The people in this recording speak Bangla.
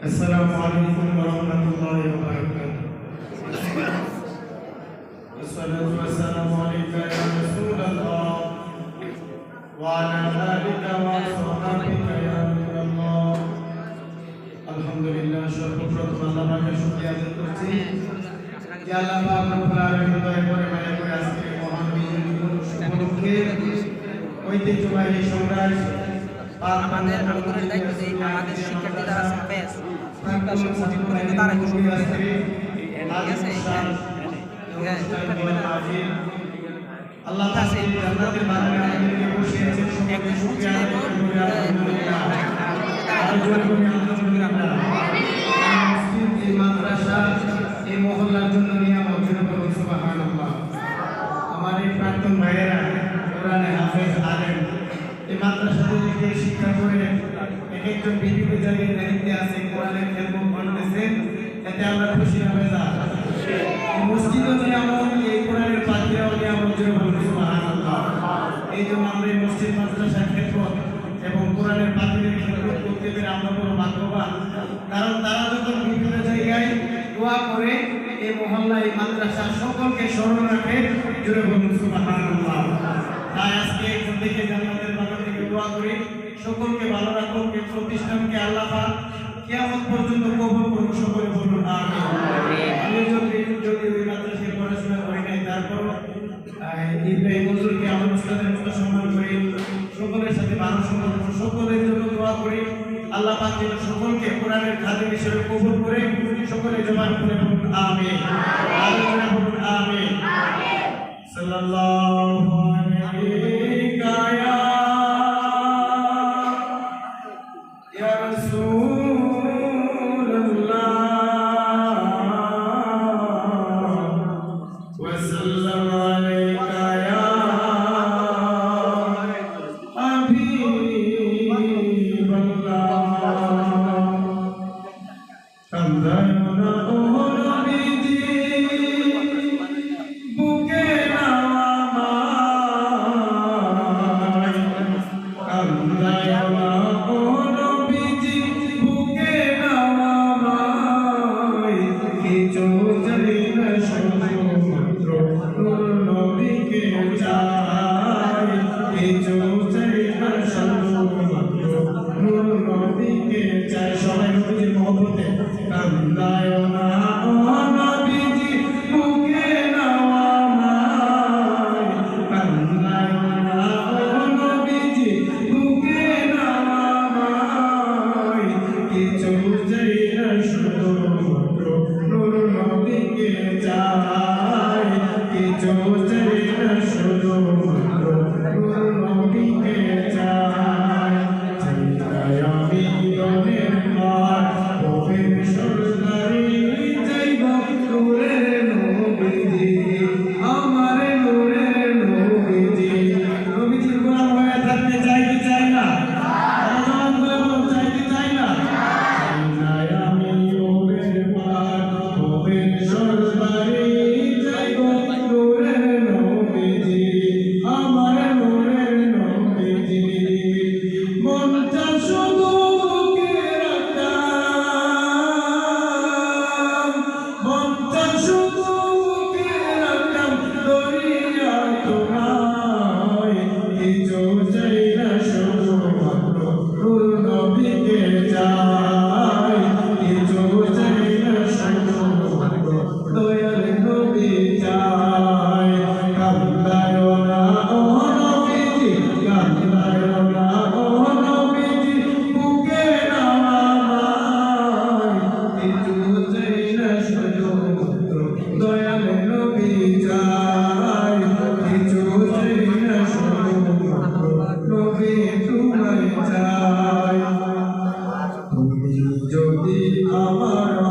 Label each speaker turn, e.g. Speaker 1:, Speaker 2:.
Speaker 1: السلام عليكم ورحمة الله وبركاته والصلاة والسلام عليك يا رسول الله وعلى آلك وصحبك يا نور الله الحمد لله সর্বপ্রথম আল্লাহ পাকের শুকরিয়া আদায় করছি যে আল্লাহ পাক রব্বুল আলামিন দয়া করে মায়া করে আজকে এই মহান বিজয় দিবস উপলক্ষে ঐতিহ্যবাহী সংগ্রাম
Speaker 2: আমাদের আন্দোলনের দায়িত্ব যে আমাদের শিক্ষার্থী যারা আছে ব্যাস তারা কিছু ঠিক আছে?
Speaker 1: আল্লাহ কাছে জান্নাতের বাগানে আমাদেরকে বসিয়েছেন সকলকে শুকরিয়া আদায় করে আলহামদুলিল্লাহ আর জোরে বলি আলহামদুলিল্লাহ মসজিদ এই মাদ্রাসা এই মহল্লার জন্য নিয়ামত জন্য বলুন সুবহানাল্লাহ আমার এই প্রাক্তন ভাইয়েরা কোরআনে হাফেজ আলেম এই মাদ্রাসাতে শিক্ষা করে এক একজন বিভিন্ন জায়গায় দায়িত্বে আছে এতে আমরা খুশি হবে না মসজিদও নিয়ামত এই কোরআনের পাখিরাও নিয়ামত জন্য এই জন্য আমরা মসজিদ, মাদ্রাসার খেদমত এবং কোরআনের পাখিদের খেদমত আমরা বড় ভাগ্যবান। কারণ তারা যখন বিভিন্ন জায়গায় এই মহল্লা, এই মাদ্রাসা সকলকে স্মরণ রাখে জুড়ে বলুন তাই আজকে এখান থেকে বাগান দোয়া করি। সকলকে ভালো রাখুন এই প্রতিষ্ঠানকে আল্লাহ পাক কিয়ামত পর্যন্ত কবুল করুন সকলে বলুন আমিন। আমি যদি যদি ওই মাদ্রাসায় পড়াশোনা করি নাই তারপর ইব্রাহিম মজুরকে আমার উস্তাদের মতো সম্মান করি। সকলের সাথে ভালো সম্পর্ক সকলের জন্য দোয়া করি। আল্লাহ পাক যেন সকলকে কোরআনের খাদিম হিসেবে কবুল করে সকলে জবান করে বলুন আমিন। আলোচনা বলুন আমিন। সাল্লাল্লাহু আলাইহি ഭൂമത്തെ നാം എന്തായാലും আমার